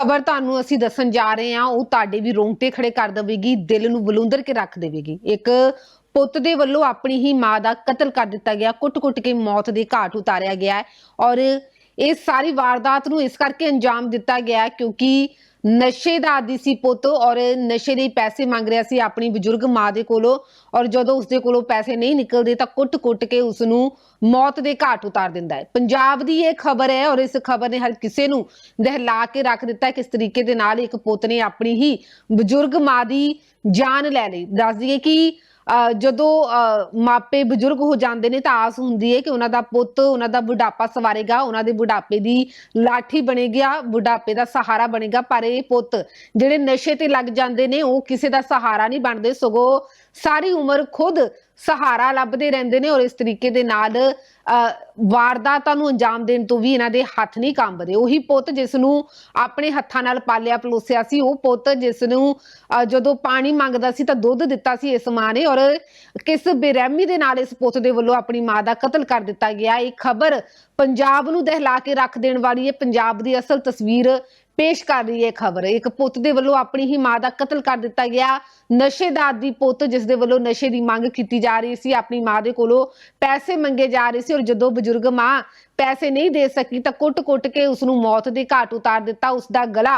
ਖਬਰ ਤੁਹਾਨੂੰ ਅਸੀਂ ਦੱਸਣ ਜਾ ਰਹੇ ਹਾਂ, ਉਹ ਤੁਹਾਡੇ ਵੀ ਰੋਂਗਟੇ ਖੜੇ ਕਰ ਦੇਵੇਗੀ, ਦਿਲ ਨੂੰ ਬਲੁੰਦਰ ਕੇ ਰੱਖ ਦੇਵੇਗੀ। ਇੱਕ ਪੁੱਤ ਦੇ ਵੱਲੋਂ ਆਪਣੀ ਹੀ ਮਾਂ ਦਾ ਕਤਲ ਕਰ ਦਿੱਤਾ ਗਿਆ, ਕੁੱਟ-ਕੁੱਟ ਕੇ ਮੌਤ ਦੇ ਘਾਟ ਉਤਾਰਿਆ ਗਿਆ ਹੈ ਔਰ ਇਹ ਸਾਰੀ ਵਾਰਦਾਤ ਨੂੰ ਇਸ ਕਰਕੇ ਅੰਜਾਮ ਦਿੱਤਾ ਗਿਆ ਕਿਉਂਕਿ ਨਸ਼ੇ ਦਾ ਆਦੀ ਸੀ ਪੁੱਤ ਔਰ ਨਸ਼ੇ ਲਈ ਪੈਸੇ ਮੰਗ ਰਿਹਾ ਸੀ ਆਪਣੀ ਬਜ਼ੁਰਗ ਮਾਂ ਦੇ ਕੋਲੋਂ ਔਰ ਜਦੋਂ ਉਸਦੇ ਕੋਲੋਂ ਪੈਸੇ ਨਹੀਂ ਨਿਕਲਦੇ ਤਾਂ ਕੁੱਟ-ਕੁੱਟ ਕੇ ਉਸ ਨੂੰ ਮੌਤ ਦੇ ਘਾਟ ਉਤਾਰ ਦਿੰਦਾ ਹੈ। ਪੰਜਾਬ ਦੀ ਇਹ ਖਬਰ ਹੈ ਔਰ ਇਸ ਖਬਰ ਨੇ ਹਰ ਕਿਸੇ ਨੂੰ ਦਹਿਲਾ ਕੇ ਰੱਖ ਦਿੱਤਾ ਹੈ ਕਿਸ ਤਰੀਕੇ ਦੇ ਨਾਲ ਇੱਕ ਪੁੱਤ ਨੇ ਆਪਣੀ ਹੀ ਬਜ਼ੁਰਗ ਮਾਂ ਦੀ ਜਾਨ ਲੈ ਲਈ। ਦੱਸ ਦਈਏ ਕਿ ਜਦੋਂ ਅਹ ਮਾਪੇ ਬਜ਼ੁਰਗ ਹੋ ਜਾਂਦੇ ਨੇ ਤਾਂ ਆਸ ਹੁੰਦੀ ਹੈ ਕਿ ਉਹਨਾਂ ਦਾ ਪੁੱਤ, ਉਹਨਾਂ ਦਾ ਬੁਢਾਪਾ ਸਵਾਰੇਗਾ, ਉਹਨਾਂ ਦੇ ਬੁਢਾਪੇ ਦੀ ਲਾਠੀ ਬਣੇਗਾ, ਬੁਢਾਪੇ ਦਾ ਸਹਾਰਾ ਬਣੇਗਾ, ਪਰ ਇਹ ਪੁੱਤ ਜਿਹੜੇ ਨਸ਼ੇ ਤੇ ਲੱਗ ਜਾਂਦੇ ਨੇ ਉਹ ਕਿਸੇ ਦਾ ਸਹਾਰਾ ਨਹੀਂ ਬਣਦੇ, ਸਗੋਂ ਸਾਰੀ ਉਮਰ ਖੁਦ ਸਹਾਰਾ ਲੱਭਦੇ ਰਹਿੰਦੇ ਨੇ ਔਰ ਇਸ ਤਰੀਕੇ ਦੇ ਨਾਲ ਵਾਰਦਾਤਾਂ ਨੂੰ ਅੰਜਾਮ ਦੇਣ ਤੋਂ ਵੀ ਇਹਨਾਂ ਦੇ ਹੱਥ ਨਹੀਂ ਕੰਬਦੇ। ਉਹੀ ਪੁੱਤ ਜਿਸ ਨੂੰ ਆਪਣੇ ਹੱਥਾਂ ਨਾਲ ਪਾਲਿਆ, ਪਲੋਸਿਆ ਸੀ, ਉਹ ਪੁੱਤ ਜਿਸ ਨੂੰ ਜਦੋਂ ਪਾਣੀ ਮੰਗਦਾ ਸੀ ਤਾਂ ਦੁੱਧ ਦਿੱਤਾ ਸੀ ਇਸ ਮਾਂ ਨੇ ਔਰ ਕਿਸ ਬੇਰਹਿਮੀ ਦੇ ਨਾਲ ਇਸ ਪੁੱਤ ਦੇ ਵੱਲੋਂ ਆਪਣੀ ਮਾਂ ਦਾ ਕਤਲ ਕਰ ਦਿੱਤਾ ਗਿਆ। ਇਹ ਖਬਰ ਪੰਜਾਬ ਨੂੰ ਦਹਿਲਾ ਕੇ ਰੱਖ ਦੇਣ ਵਾਲੀ ਹੈ। ਪੰਜਾਬ ਦੀ ਅਸਲ ਤਸਵੀਰ ਪੇਸ਼ ਕਰ ਰਹੀ ਹੈ ਖਬਰ। ਇੱਕ ਪੁੱਤ ਦੇ ਵੱਲੋਂ ਆਪਣੀ ਹੀ ਮਾਂ ਦਾ ਕਤਲ ਕਰ ਦਿੱਤਾ ਗਿਆ। ਨਸ਼ੇ ਦਾ ਆਦੀ ਪੁੱਤ ਜਿਸ ਦੇ ਵੱਲੋਂ ਨਸ਼ੇ ਦੀ ਮੰਗ ਕੀਤੀ ਜਾ ਰਹੀ ਸੀ, ਆਪਣੀ ਮਾਂ ਦੇ ਕੋਲੋਂ ਪੈਸੇ ਮੰਗੇ ਜਾ ਰਹੇ ਸੀ ਔਰ ਜਦੋਂ ਬਜ਼ੁਰਗ ਮਾਂ ਪੈਸੇ ਨਹੀਂ ਦੇ ਸਕੀ ਤਾਂ ਕੁੱਟ-ਕੁੱਟ ਕੇ ਉਸ ਨੂੰ ਮੌਤ ਦੇ ਘਾਟ ਉਤਾਰ ਦਿੱਤਾ ਉਸ ਦਾ ਗਲਾ